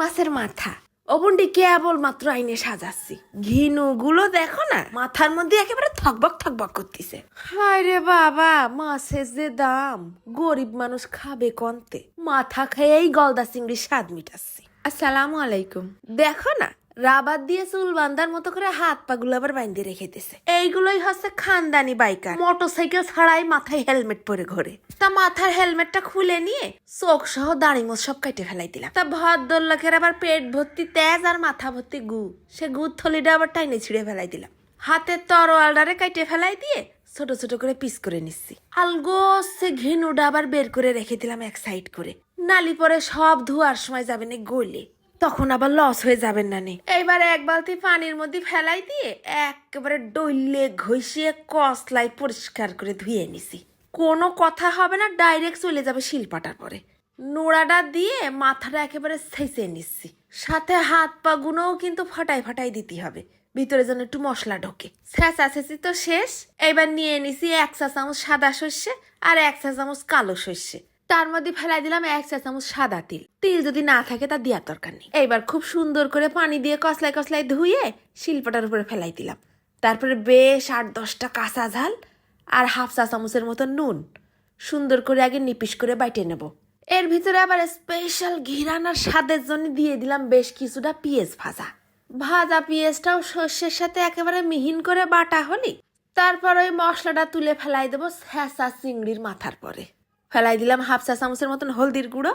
মাছের মাথা। ওবনটি কেবল মাত্র আইনে সাজাচ্ছি। ঘিনু গুলো দেখো না, মাথার মধ্যে একেবারে থকবক থকবক করতেছে। হায় রে বাবা, মাছের যে দাম। গরিব মানুষ খাবে কন্তে? মাথা খেয়েই গলদা চিংড়ির স্বাদ মিটাচ্ছি। আসসালামু আলাইকুম। দেখো না রাবার দিয়ে চুল বান্ধার মতো করে হাত পা গুলো আবার বাইন্ধে রেখে দিছে। এইগুলোই হচ্ছে খানদানি বাইকার। মোটরসাইকেল ছাড়াই মাথায় হেলমেট পরে ঘোরে। তা মাথার হেলমেটটা খুলে নিয়ে চোখ সহ দাড়ি মোজ সব কেটে ফেলাই দিলাম। তা ভদ্র লোকের আবার পেট ভর্তি তেজ আর মাথা ভর্তি গু। সে গুড় থলিটা আবার টাইনে ছিঁড়ে ফেলাই দিলাম। হাতের তরোয়ালটারে কেটে ফেলাই দিয়ে ছোট ছোট করে পিস করে নিচ্ছি। আলগো সে ঘিনুটা আবার বের করে রেখে দিলাম এক সাইড করে। নালি পরে সব ধোয়ার সময় যাবে না গলে। তখন আবার লস হয়ে যাবেন না নে এইবার এক বালতি পানির মধ্যে ফেলাই দিয়ে একেবারে ডইলে ঘষিয়ে কসলাই পরিষ্কার করে ধুয়ে নিছি। কোনো কথা হবে না ডাইরেক্ট চলে যাবে শিলপাটার পরে। নোড়াটা দিয়ে মাথাটা একেবারে ছেঁচে নিচ্ছি। সাথে হাত পা গুনোও কিন্তু ফাটাই ফাটাই দিতে হবে। ভিতরে যেন একটু মশলা ঢোকে। ছেঁচা ছেঁচি তো শেষ। এবার নিয়ে নিছি এক চা চামচ সাদা সর্ষে আর এক চা চামচ কালো সর্ষে। তার মধ্যে ফেলাই দিলাম এক চা চামচ সাদা তিল। তিল যদি না থাকে তা দেওয়ার দরকার নেই। এইবার খুব সুন্দর করে পানি দিয়ে কসলাই কসলাই ধুয়ে শিল্পটার উপরে ফেলাই দিলাম। তারপরে বেশ আট দশটা কাঁচা ঝাল আর হাফ চা চামচের মতো নুন। সুন্দর করে আগে নিপিস করে বাইটে নেব। এর ভিতরে আবার স্পেশাল ঘিরান আর স্বাদের জন্য দিয়ে দিলাম বেশ কিছুটা পেঁয়াজ ভাজা। ভাজা পেঁয়াজটাও সর্ষের সাথে একেবারে মিহিন করে বাটা হলি তারপর ওই মশলাটা তুলে ফেলাই দেবো স্যাঁচা চিংড়ির মাথার পরে। ফেলাই দিলাম হাফ চা চামচের মতন হলদির গুঁড়ো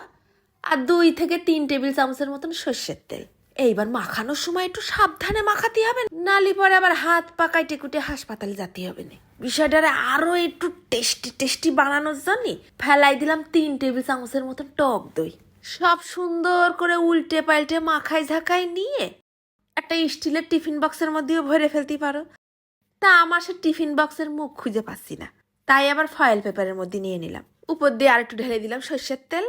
আর দুই থেকে তিন টেবিল চামচের মতন সর্ষের তেল। এইবার মাখানোর সময় একটু সাবধানে মাখাতে হবে, নালি পরে আবার হাত পা কাইটে কুটে হাসপাতালে যেতে হবে না। বিষয়টারে আরও একটু টেস্টি টেস্টি বানানোর জন্য ফেলাই দিলাম তিন টেবিল চামচের মতন টক দই। সব সুন্দর করে উল্টে পাল্টে মাখাই ঝাঁকাই নিয়ে একটা স্টিলের টিফিন বক্সের মধ্যেও ভরে ফেলতে পারো। তা আমার সে টিফিন বক্সের মুখ খুঁজে পাচ্ছি না, তাই আবার ফয়েল পেপারের মধ্যে নিয়ে নিলাম। উপর দিয়ে আর একটু ঢেলে দিলাম সর্ষের তেল।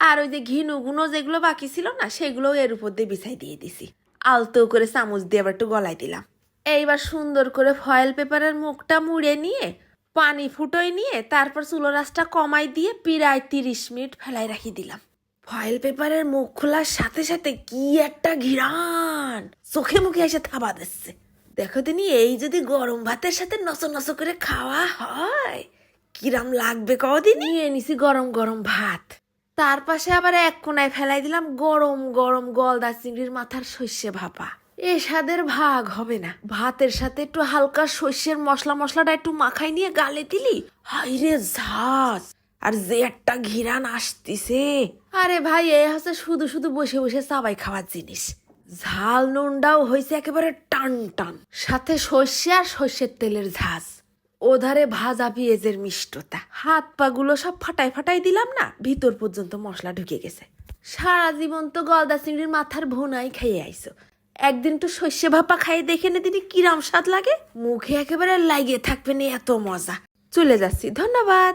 আর ওই যে ঘিনু গুনো যেগুলো বাকি ছিল না সেগুলো এর উপর দিয়ে বিছাই দিয়ে দিছি। আলতো করে চামচ দিয়ে আবার একটু গলায় দিলাম। এইবার সুন্দর করে ফয়েল পেপারের মুখটা মুড়ে নিয়ে, পানি ফুটোই নিয়ে, তারপর চুলো রাসটা কমাই দিয়ে প্রায় তিরিশ মিনিট ফেলাই রাখি দিলাম। ফয়েল পেপারের মুখ খোলার সাথে সাথে কি একটা ঘিরান! চোখে মুখে এসে থাবা দিচ্ছে। দেখো তিনি এই যদি গরম ভাতের সাথে নসো নসো করে খাওয়া হয় কিরাম লাগবে কদিন? নিয়ে নিছি গরম গরম ভাত। তার পাশে আবার এক কোনায় ফেলাই দিলাম গরম গরম গলদা চিংড়ির মাথার শস্যে ভাপা। এ স্বাদের ভাগ হবে না। ভাতের সাথে একটু হালকা শস্যের মশলা মশলাটা একটু মাখাই নিয়ে গালে দিলি? হাইরে ঝাঁজ আর যে একটা ঘিরান আসতিছে। আরে ভাই, এ হচ্ছে শুধু শুধু বসে বসে চাবাই খাওয়ার জিনিস। ঝাল নুনটাও হয়েছে একেবারে টান টান। সাথে সর্ষে আর সর্ষের তেলের ঝাঁজ। ওধারে ভাজা পেঁয়াজের মিষ্টতা। হাত পাগুলো সব ফাটাই ফাটাই দিলাম না, ভিতর পর্যন্ত মশলা ঢুকে গেছে। সারা জীবন তো গলদা চিংড়ির মাথার ভুনাই খাইয়ে আইসো একদিন তো শস্য ভাপা খাইয়ে দেখে নে তিনি কিরাম স্বাদ লাগে। মুখে একেবারে লাগিয়ে থাকবে না এত মজা। চলে যাচ্ছি, ধন্যবাদ।